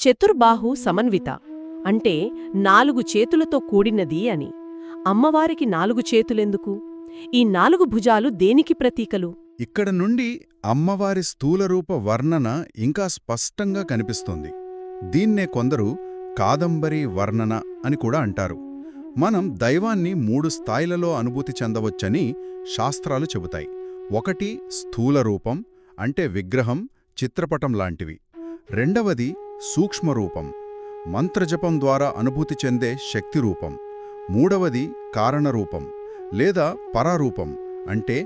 చతుర్బాహు సమన్విత అంటే నాలుగు చేతులతో కూడినది అని. అమ్మవారికి నాలుగు చేతులెందుకు? ఈ నాలుగు భుజాలు దేనికి ప్రతీకలు? ఇక్కడ నుండి అమ్మవారి స్థూలరూప వర్ణన ఇంకా స్పష్టంగా కనిపిస్తోంది. దీన్నే కొందరు కాదంబరీ వర్ణన అని కూడా అంటారు. మనం దైవాన్ని మూడు స్థాయిలలో అనుభూతి చెందవచ్చని శాస్త్రాలు చెబుతాయి. ఒకటి స్థూల రూపం అంటే విగ్రహం చిత్రపటం లాంటివి. రెండవది సూక్ష్మరూపం మంత్రజపం ద్వారా అనుభూతి చెందే శక్తి రూపం మూడవది కారణరూపం లేదా పరారూపం అంటే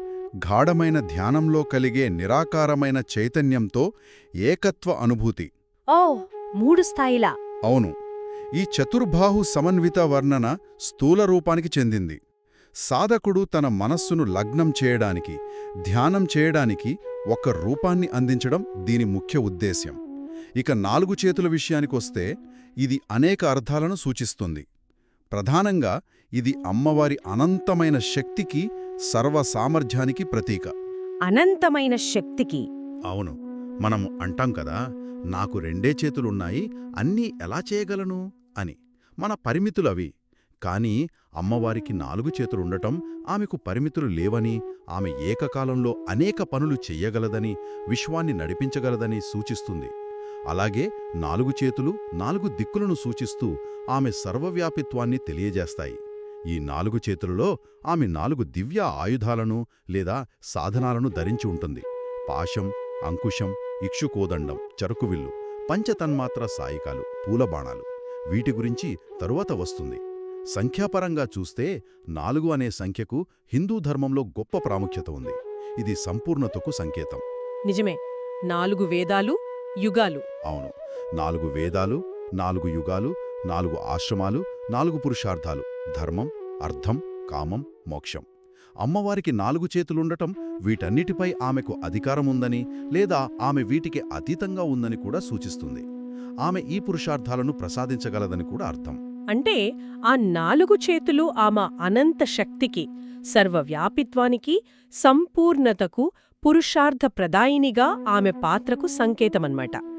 గాఢమైన ధ్యానంలో కలిగే నిరాకారమైన చైతన్యంతో ఏకత్వ అనుభూతి. ఓ మూడు స్థాయిలా. అవును ఈ చతుర్బాహు సమన్విత వర్ణన స్థూల రూపానికి చెందింది. సాధకుడు తన మనస్సును లగ్నం చేయడానికి ధ్యానం చేయడానికి ఒక రూపాన్ని అందించడం దీని ముఖ్య ఉద్దేశ్యం. ఇక నాలుగు చేతుల విషయానికొస్తే ఇది అనేక అర్థాలను సూచిస్తుంది. ప్రధానంగా ఇది అమ్మవారి అనంతమైన శక్తికి సర్వ సామర్థ్యానికి ప్రతీక. అనంతమైన శక్తికి. అవును మనం అంటాం కదా నాకు రెండే చేతులున్నాయి అన్నీ ఎలా చేయగలను? అని. మన పరిమితులవి. కాని అమ్మవారికి నాలుగు చేతులుండటం ఆమెకు పరిమితులు లేవని ఆమె ఏకకాలంలో అనేక పనులు చెయ్యగలదని విశ్వాన్ని నడిపించగలదని సూచిస్తుంది. అలాగే నాలుగు చేతులు నాలుగు దిక్కులను సూచిస్తూ ఆమె సర్వవ్యాపిత్వాన్ని తెలియజేస్తాయి. ఈ నాలుగు చేతులలో ఆమె నాలుగు దివ్య ఆయుధాలను లేదా సాధనాలను ధరించి ఉంటుంది. పాశం అంకుశం ఇక్షుకోదండం చరుకువిల్లు పంచతన్మాత్ర సాయికాలు పూలబాణాలు వీటి గురించి తరువాత వస్తుంది. సంఖ్యాపరంగా చూస్తే నాలుగు అనే సంఖ్యకు హిందూ ధర్మంలో గొప్ప ప్రాముఖ్యత ఉంది. ఇది సంపూర్ణతకు సంకేతం. నిజమే. నాలుగు వేదాలు యుగాలు. అవును. నాలుగు వేదాలు నాలుగు యుగాలు నాలుగు ఆశ్రమాలు నాలుగు పురుషార్థాలు. ధర్మం అర్థం కామం మోక్షం. అమ్మవారికి నాలుగు చేతులుండటం వీటన్నిటిపై ఆమెకు అధికారముందని లేదా ఆమె వీటికి అతీతంగా ఉందని కూడా సూచిస్తుంది. ఆమె ఈ పురుషార్థాలను ప్రసాదించగలదని కూడా అర్థం. అంటే ఆ నాలుగు చేతులు ఆమె అనంత శక్తికి సర్వవ్యాపిత్వానికి సంపూర్ణతకు పురుషార్థ ప్రదాయినిగా ఆమె పాత్రకు సంకేతమన్నమాట